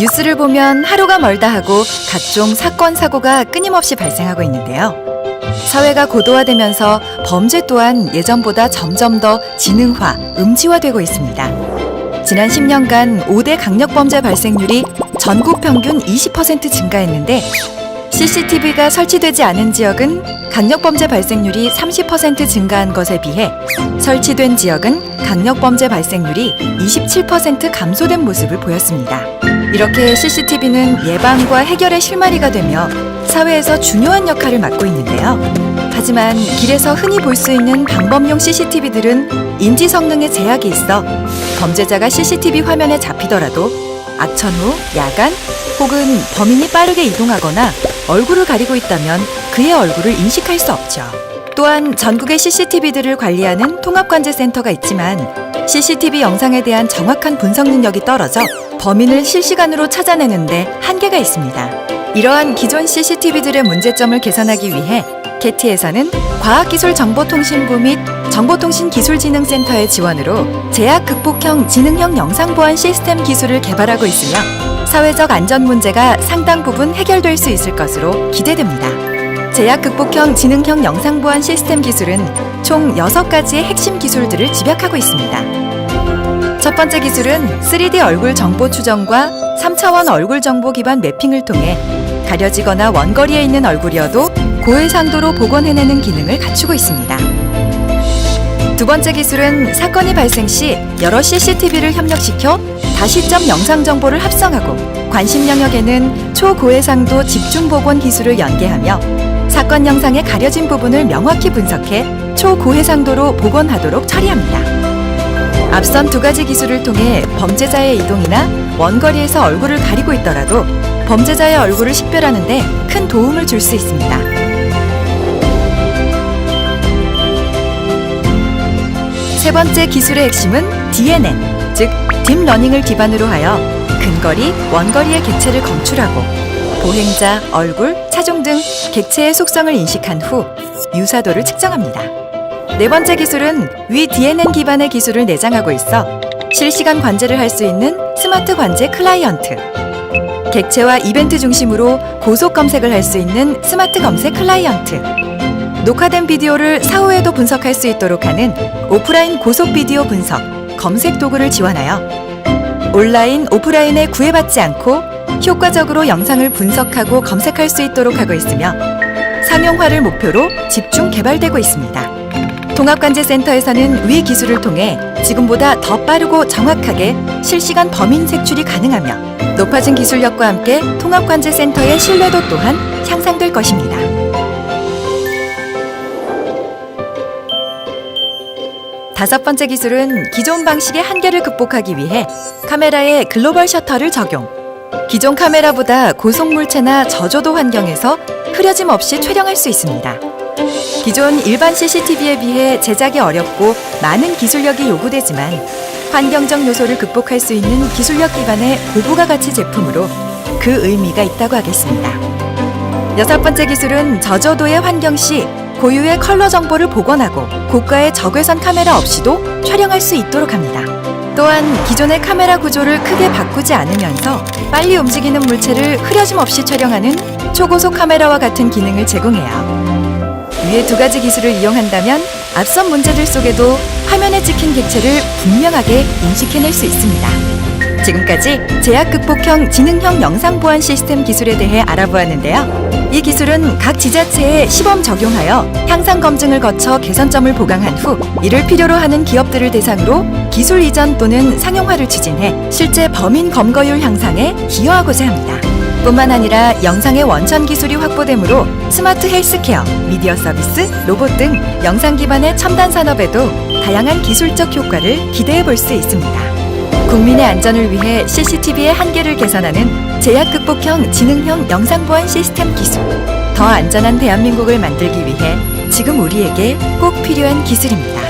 뉴스를 보면 하루가 멀다 하고 각종 사건, 사고가 끊임없이 발생하고 있는데요. 사회가 고도화되면서 범죄 또한 예전보다 점점 더 지능화, 음지화되고 있습니다. 지난 10년간 5대 강력 범죄 발생률이 전국 평균 20% 증가했는데 CCTV가 설치되지 않은 지역은 강력범죄 발생률이 30% 증가한 것에 비해 설치된 지역은 강력범죄 발생률이 27% 감소된 모습을 보였습니다. 이렇게 CCTV는 예방과 해결의 실마리가 되며 사회에서 중요한 역할을 맡고 있는데요. 하지만 길에서 흔히 볼 수 있는 방범용 CCTV들은 인지 성능에 제약이 있어 범죄자가 CCTV 화면에 잡히더라도 악천 후, 야간 혹은 범인이 빠르게 이동하거나 얼굴을 가리고 있다면 그의 얼굴을 인식할 수 없죠. 또한 전국의 CCTV들을 관리하는 통합관제센터가 있지만 CCTV 영상에 대한 정확한 분석 능력이 떨어져 범인을 실시간으로 찾아내는데 한계가 있습니다. 이러한 기존 CCTV들의 문제점을 개선하기 위해 캐티에서는 과학기술정보통신부 및 정보통신기술진흥센터의 지원으로 제약 극복형 지능형 영상 보안 시스템 기술을 개발하고 있으며 사회적 안전 문제가 상당 부분 해결될 수 있을 것으로 기대됩니다. 제약 극복형 지능형 영상 보안 시스템 기술은 총 6가지의 핵심 기술들을 집약하고 있습니다. 첫 번째 기술은 3D 얼굴 정보 추정과 3차원 얼굴 정보 기반 매핑을 통해 가려지거나 원거리에 있는 얼굴이어도 고해상도로 복원해내는 기능을 갖추고 있습니다. 두 번째 기술은 사건이 발생 시 여러 CCTV를 협력시켜 다시점 영상 정보를 합성하고 관심 영역에는 초고해상도 집중 복원 기술을 연계하며 사건 영상의 가려진 부분을 명확히 분석해 초고해상도로 복원하도록 처리합니다. 앞선 두 가지 기술을 통해 범죄자의 이동이나 원거리에서 얼굴을 가리고 있더라도 범죄자의 얼굴을 식별하는 데 큰 도움을 줄 수 있습니다. 세 번째 기술의 핵심은 DNN, 즉 딥러닝을 기반으로 하여 근거리, 원거리의 객체를 검출하고 보행자, 얼굴, 차종 등 객체의 속성을 인식한 후 유사도를 측정합니다. 네 번째 기술은 위 DNN 기반의 기술을 내장하고 있어 실시간 관제를 할 수 있는 스마트 관제 클라이언트. 객체와 이벤트 중심으로 고속 검색을 할 수 있는 스마트 검색 클라이언트. 녹화된 비디오를 사후에도 분석할 수 있도록 하는 오프라인 고속 비디오 분석, 검색 도구를 지원하여 온라인, 오프라인에 구애받지 않고 효과적으로 영상을 분석하고 검색할 수 있도록 하고 있으며 상용화를 목표로 집중 개발되고 있습니다. 통합관제센터에서는 위 기술을 통해 지금보다 더 빠르고 정확하게 실시간 범인 색출이 가능하며 높아진 기술력과 함께 통합관제센터의 신뢰도 또한 향상될 것입니다. 다섯 번째 기술은 기존 방식의 한계를 극복하기 위해 카메라에 글로벌 셔터를 적용. 기존 카메라보다 고속 물체나 저조도 환경에서 흐려짐 없이 촬영할 수 있습니다. 기존 일반 CCTV에 비해 제작이 어렵고 많은 기술력이 요구되지만 환경적 요소를 극복할 수 있는 기술력 기반의 고부가 가치 제품으로 그 의미가 있다고 하겠습니다. 여섯 번째 기술은 저조도의 환경 시 고유의 컬러 정보를 복원하고 고가의 적외선 카메라 없이도 촬영할 수 있도록 합니다. 또한 기존의 카메라 구조를 크게 바꾸지 않으면서 빨리 움직이는 물체를 흐려짐 없이 촬영하는 초고속 카메라와 같은 기능을 제공해요. 위의 두 가지 기술을 이용한다면 앞선 문제들 속에도 화면에 찍힌 객체를 분명하게 인식해낼 수 있습니다. 지금까지 제약 극복형 지능형 영상 보안 시스템 기술에 대해 알아보았는데요. 이 기술은 각 지자체에 시범 적용하여 향상 검증을 거쳐 개선점을 보강한 후 이를 필요로 하는 기업들을 대상으로 기술 이전 또는 상용화를 추진해 실제 범인 검거율 향상에 기여하고자 합니다. 뿐만 아니라 영상의 원천 기술이 확보되므로 스마트 헬스케어, 미디어 서비스, 로봇 등 영상 기반의 첨단 산업에도 다양한 기술적 효과를 기대해 볼 수 있습니다. 국민의 안전을 위해 CCTV의 한계를 개선하는 제약 극복형 지능형 영상 보안 시스템 기술. 더 안전한 대한민국을 만들기 위해 지금 우리에게 꼭 필요한 기술입니다.